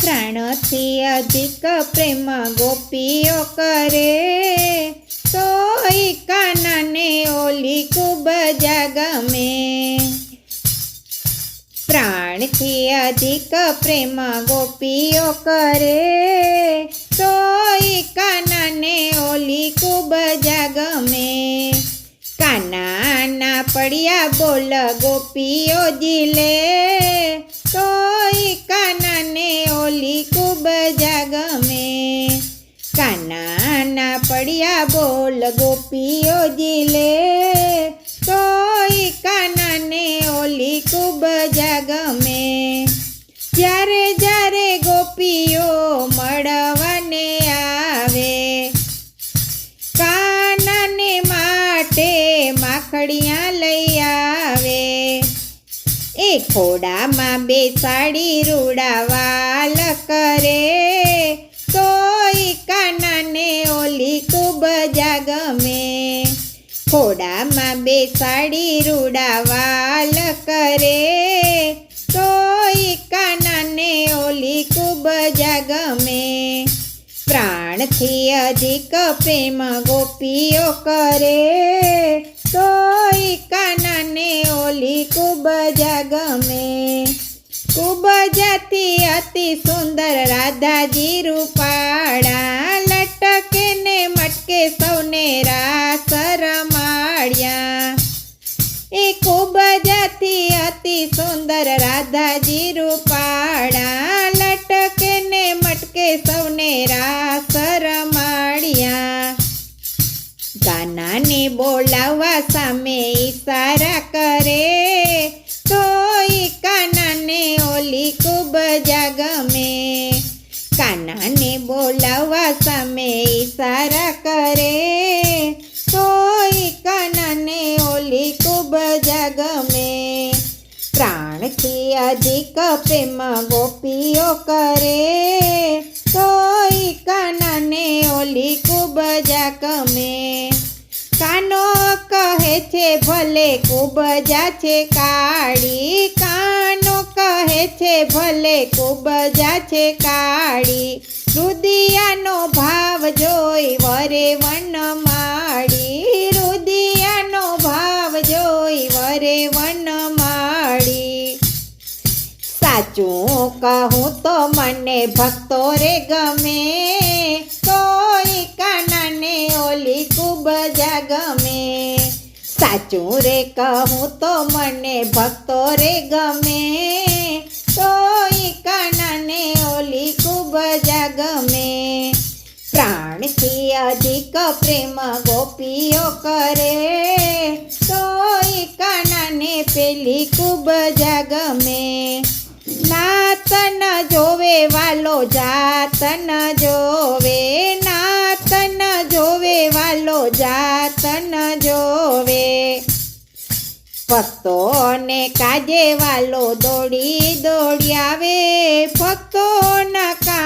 પ્રાણથી અધિક પ્રેમ ગોપીઓ કરે. તોય કાનાને ઓલી ખૂબ જાગમે. પ્રાણથી અધિક પ્રેમ ગોપીઓ કરે. તોય કાનાને ઓલી ખૂબ જ ગમે કાનાના પડ્યા બોલ ગોપીઓ જીલે. તોય કાનાને ઓલી ખૂબ જ ગમે કાનાના પડ્યા બોલ ગોપીઓ જીલે. તોય કાનાને ઓલી ખૂબ જ ગમે જ્યારે જ્યારે ગોપીઓ મળવાને આવે. કાનાને માટે માખડિયા ખોડામાં બેસાડી રૂડાવાલ કરે. તોય કાનાને ઓલી ખૂબ જાગમે. ગમે ખોડામાં બેસાડી રૂડાવાલ કરે. તોય કાનાને ઓલી ખૂબ જાગમે. ગમે પ્રાણથી અધિક પ્રેમ ગોપીઓ કરે. અતિ સુંદર રાધાજી રૂપાળા લટકે ને મટકે સૌને રાસ રમાડ્યા. એ ખૂબ જાતી અતિ સુંદર રાધાજી રૂપાળા લટકે ને મટકે સૌને રાસ રમાડ્યા. ગાનાને બોલાવવા સામે ઈશારા કાનાને બોલાવવા સામે ઈશારા કરે. તોય કાનાને ઓલી ખૂબ ગમે પ્રાણથી અધિક પ્રેમ ગોપીઓ કરે. તોય કાનાને ઓલી ખૂબ ગમે કાનો કહે છે, ભલે ખૂબ જા છે કાળી. કાનો કહે છે, ભલે ખૂબ જા છે કાળી. રુદિયાનો ભાવ જોઈ વરે વન માળી. રુદિયાનો ભાવ જોઈ વરે વન માળી. સાચું કહું તો મને ભક્તો રે ગમે. કોઈ કાનાને ઓલી ખૂબ જા ગમે સાચું રે કહું તો મને ભક્તો રે ગમે. અધિક પ્રેમ ગોપીઓ કરે. તોય કાનાને પેલી ખૂબ જ ગમે નાત જોવે વાલો, જાત ન જોવે. નાત ન જોવે વાલો, જાત ન જોવે. ભક્તોને કાજે વાલો દોડી દોડી આવે. ભક્તોના કામ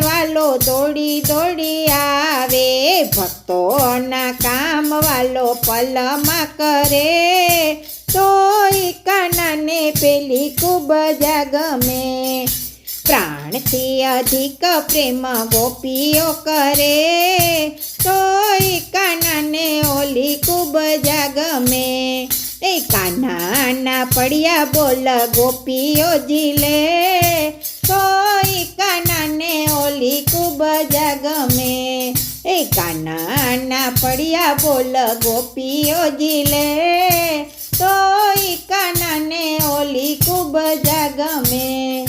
વાલો દોડી દોડી આવે, ભક્તોના કામ વાલો પલમાં કરે. તોય કાનાને પેલી ખૂબ જ ગમે પ્રાણથી અધિક પ્રેમ ગોપીઓ કરે. તોય કાનાને ઓલી ખૂબ જ ગમે એ કાનાના પડ્યા બોલ ગોપીઓ જીલે પડ્યા બોલ ગોપીઓ જીલે. તોય કાનાને ઓલી ખૂબ જાગમે